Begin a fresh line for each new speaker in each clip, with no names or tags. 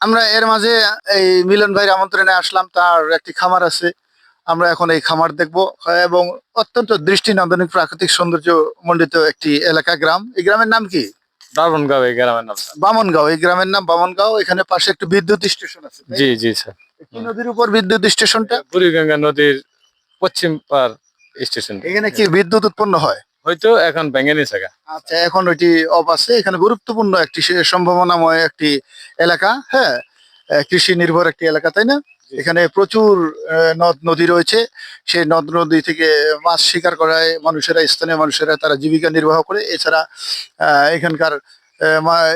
আমরা এর মাঝে এই মিলন ভাইয়ের আমন্ত্রণে আসলাম তার একটি খামার আছে। আমরা এখন এই খামার দেখব এবং অত্যন্ত দৃষ্টি দৃষ্টিনন্দনিক প্রাকৃতিক সৌন্দর্য মণ্ডিত একটি এলাকা গ্রাম। এই গ্রামের নাম কি?
দারুণগাঁও এই গ্রামের নাম
বামনগাঁও এই গ্রামের নাম বামনগাঁও। এখানে পাশে একটি বিদ্যুৎ স্টেশন আছে
জি জি স্যার।
কি নদীর উপর বিদ্যুৎ স্টেশনটা?
বুড়িগঙ্গা নদীর পশ্চিম পার স্টেশন
এখানে কি বিদ্যুৎ উৎপন্ন হয়?
হয়তো এখন ভেঙে নিছে গা।
আচ্ছা এখন ওইটি অফ আছে। এখানে গুরুত্বপূর্ণ একটি সম্ভাবনাময় একটি এলাকা হ্যাঁ? কৃষি নির্ভর একটি এলাকা তাই না? এখানে প্রচুর নদ নদী রয়েছে। সেই নদ নদী থেকে মাছ শিকার করায় মানুষেরা স্থানীয় মানুষেরা তারা জীবিকা নির্বাহ করে। এছাড়া আহ, এখানকার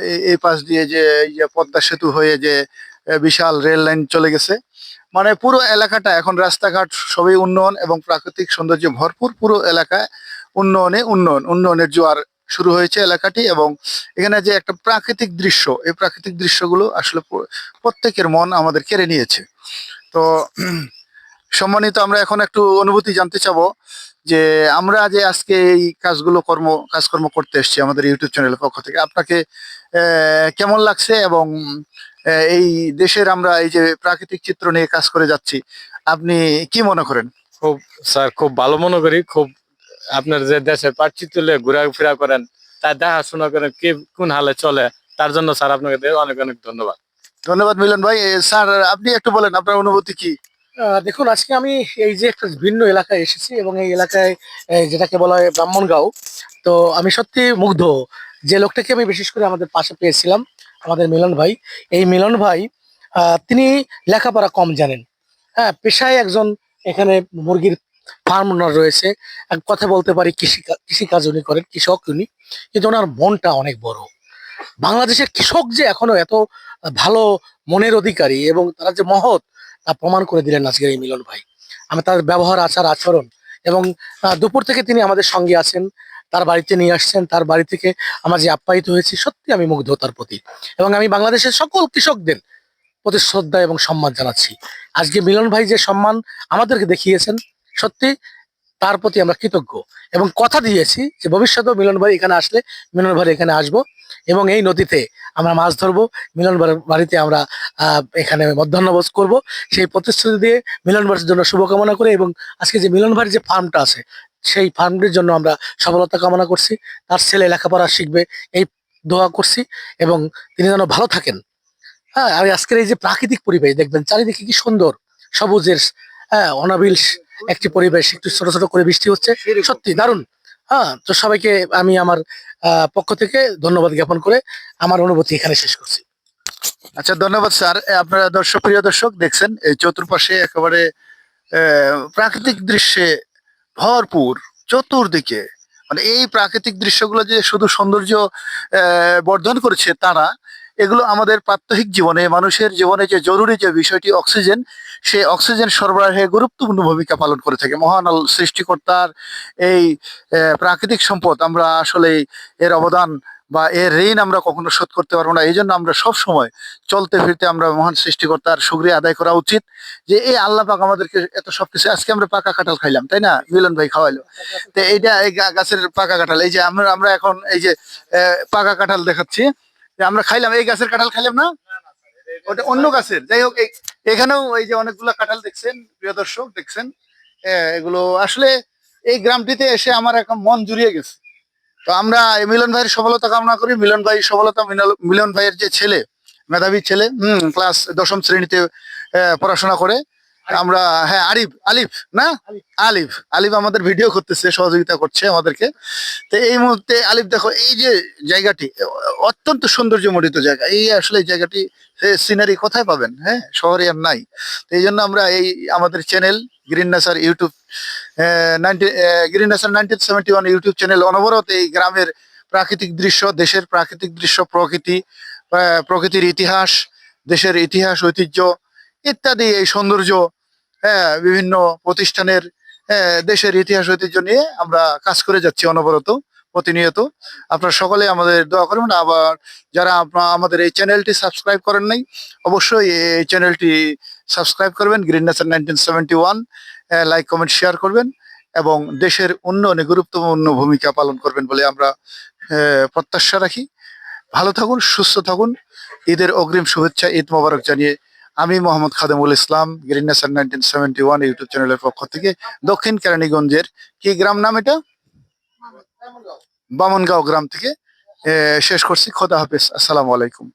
এই- এই পাশ দিয়ে যে পদ্মা সেতু হয়ে যে বিশাল রেল লাইন চলে গেছে। মানে পুরো এলাকাটা এখন রাস্তাঘাট সবই উন্নয়ন এবং প্রাকৃতিক সৌন্দর্যে ভরপুর পুরো এলাকায়। উন্নয়নে উন্নয়ন, উন্নয়নের জোয়ার শুরু হয়েছে এলাকাটি এবং এখানে যে একটা প্রাকৃতিক দৃশ্য, এই প্রাকৃতিক দৃশ্যগুলো আসলে প্রত্যেকের মন আমাদের কেড়ে নিয়েছে। তো সম্মানিত আমরা এখন একটু অনুভূতি জানতে চাব যে আমরা যে আজকে এই কাজগুলো কর্ম, কাজকর্ম করতে এসেছি আমাদের ইউটিউব চ্যানেলের পক্ষ থেকে, আপনাকে কেমন লাগছে এবং এই দেশের আমরা এই যে প্রাকৃতিক চিত্র নিয়ে কাজ করে যাচ্ছি, আপনি কি মনে করেন?
খুব, স্যার, খুব ভালো মনে করি, খুব আপনার যে দেশের পার্চিতুলে ঘোরাফেরা করেন তার দেখাশোনা করেন কে কোন হালে চলে তার জন্য স্যার আপনাকে অনেক অনেক ধন্যবাদ।
ধন্যবাদ মিলন ভাই। স্যার আপনি একটু বলেন আপনার অনুভূতি কি?
দেখুন আজকে আমি এই যে একটা ভিন্ন এলাকায় এসেছি এবং এই এলাকায় যেটাকে বলা হয় ব্রাহ্মণগাঁও তো আমি সত্যি মুগ্ধ যে লোকটাকে আমি বিশেষ করে আমাদের পাশে পেয়েছিলাম আমাদের মিলন ভাই। এই মিলন ভাই আহ, তিনি লেখাপড়া কম জানেন। হ্যাঁ পেশায় একজন এখানে মুরগির ফার্ম ওনার রয়েছে। এক কথা বলতে পারি, কৃষি কৃষিকাজ উনি করেন, কৃষক উনি। কিন্তু ওনার মনটা অনেক বড়। বাংলাদেশের কৃষক যে এখনও এত ভালো মনের অধিকারী এবং তারা যে মহৎ, তা প্রমাণ করে দিলেন আজকের এই মিলন ভাই। আমি তার ব্যবহার, আচার, আচরণ এবং দুপুর থেকে তিনি আমাদের সঙ্গে আছেন, তার বাড়িতে নিয়ে আসছেন, তার বাড়ি থেকে আমার যে আপ্যায়িত হয়েছি, সত্যি আমি মুগ্ধ তার প্রতি এবং আমি বাংলাদেশের সকল কৃষকদের প্রতি শ্রদ্ধা এবং সম্মান জানাচ্ছি। আজকে মিলন ভাই যে সম্মান আমাদেরকে দেখিয়েছেন সত্যি তার প্রতি আমরা কৃতজ্ঞ। এবং কথা দিয়েছি যে ভবিষ্যতেও মিলন এখানে আসলে মিলন এখানে আসব এবং এই নদীতে আমরা মাছ ধরবো, মিলন বাড়িতে আমরা এখানে মধ্যাহ্নভোজ করব। সেই প্রতিশ্রুতি দিয়ে মিলন জন্য শুভকামনা করে এবং আজকে যে মিলন যে ফার্মটা আছে, সেই ফার্মটির জন্য আমরা সফলতা কামনা করছি। তার ছেলে লেখাপড়া শিখবে, এই দোয়া করছি এবং তিনি যেন ভালো থাকেন। হ্যাঁ আর আজকের এই যে প্রাকৃতিক পরিবেশ, দেখবেন চারিদিকে কি সুন্দর, সবুজের হ্যাঁ অনাবিল একটি পরিবেশ, একটু ছোট ছোট করে বৃষ্টি হচ্ছে। সত্যি, দারুণ। হ্যাঁ তো সবাইকে আমি আমার পক্ষ থেকে ধন্যবাদ জ্ঞাপন করে আমার অনুভূতি এখানে শেষ করছি।
আচ্ছা ধন্যবাদ স্যার। আপনারা দর্শক, প্রিয় দর্শক, দেখছেন এই চতুর্পাশে একেবারে প্রাকৃতিক দৃশ্যে ভরপুর চতুর্দিকে। মানে এই প্রাকৃতিক দৃশ্যগুলো যে শুধু সৌন্দর্য বর্ধন করেছে তারা এগুলো আমাদের প্রাত্যহিক জীবনে, মানুষের জীবনে যে জরুরি যে বিষয়টি অক্সিজেন সেই অক্সিজেন সরবরাহে গুরুত্বপূর্ণ ভূমিকা পালন করে থাকে। মহান সৃষ্টিকর্তার এই প্রাকৃতিক সম্পদ আমরা আসলে এর অবদান বা এর ঋণ আমরা কখনো শোধ করতে পারব না। এই জন্য আমরা সব সময় চলতে ফিরতে আমরা মহান সৃষ্টিকর্তার সুগ্রিয়া আদায় করা উচিত যে এই আল্লাহ পাক আমাদেরকে এত সব কিছু আজকে আমরা পাকা কাঁঠাল খাইলাম, তাই না? মিলন ভাই খাওয়াইলো। তো এইটা এই গাছের পাকা কাঁঠাল। এই যে আমরা আমরা এখন এই যে পাকা কাঁঠাল দেখাচ্ছি। যে আমরা খাইলাম এই গাছের কাঁঠাল খাইলাম না? ওটা অন্য গাছের। যাই হোক এখানেও এই যে অনেকগুলো কাঁঠাল দেখছেন প্রিয় দর্শক দেখছেন এগুলো আসলে এই গ্রামটিতে এসে আমার এখন মন জুড়িয়ে গেছে। তো আমরা মিলন ভাইয়ের সফলতা কামনা করি। মিলন ভাই সফলতা মিলন ভাইয়ের যে ছেলে মেধাবী ছেলে হম ক্লাস দশম শ্রেণীতে আহ, পড়াশোনা করে আমরা হ্যাঁ আরিফ, আলিফ, না? আলিফ। আলিফ আমাদের ভিডিও করতেছে, সহযোগিতা করছে আমাদেরকে। তো এই মুহূর্তে আলিফ, দেখো, এই যে জায়গাটি, অত্যন্ত সৌন্দর্যমণ্ডিত জায়গা। এই আসলে জায়গাটি সিনারি কোথায় পাবেন? হ্যাঁ শহরে আর নাই। তো এই জন্য আমরা এই আমাদের channel green nature YouTube green nature nineteen seventy one YouTube channel অনবরত এই গ্রামের প্রাকৃতিক দৃশ্য, দেশের প্রাকৃতিক দৃশ্য, প্রকৃতি প্রকৃতির ইতিহাস, দেশের ইতিহাস, ঐতিহ্য ইত্যাদি এই সৌন্দর্য হ্যাঁ বিভিন্ন প্রতিষ্ঠানের হ্যাঁ, দেশের ইতিহাস ঐতিহ্য নিয়ে আমরা কাজ করে যাচ্ছি অনবরত প্রতিনিয়ত। আপনারা সকলে আমাদের দোয়া করবেন। আবার যারা আমাদের এই চ্যানেলটি সাবস্ক্রাইব করেন নাই অবশ্যই এই চ্যানেলটি সাবস্ক্রাইব করবেন। Green nature nineteen seventy one like comment share করবেন এবং দেশের উন্নয়নে গুরুত্বপূর্ণ ভূমিকা পালন করবেন বলে আমরা প্রত্যাশা রাখি। ভালো থাকুন সুস্থ থাকুন। ঈদের অগ্রিম শুভেচ্ছা ঈদ মোবারক জানিয়ে আমি Mohammad Khademul Islam green nation nineteen seventy one YouTube চ্যানেলের পক্ষ থেকে দক্ষিণ কেরানীগঞ্জের কি গ্রাম নাম এটা? বামনগাঁও গ্রাম থেকে শেষ করছি। খোদা হাফেজ। আসসালামু আলাইকুম।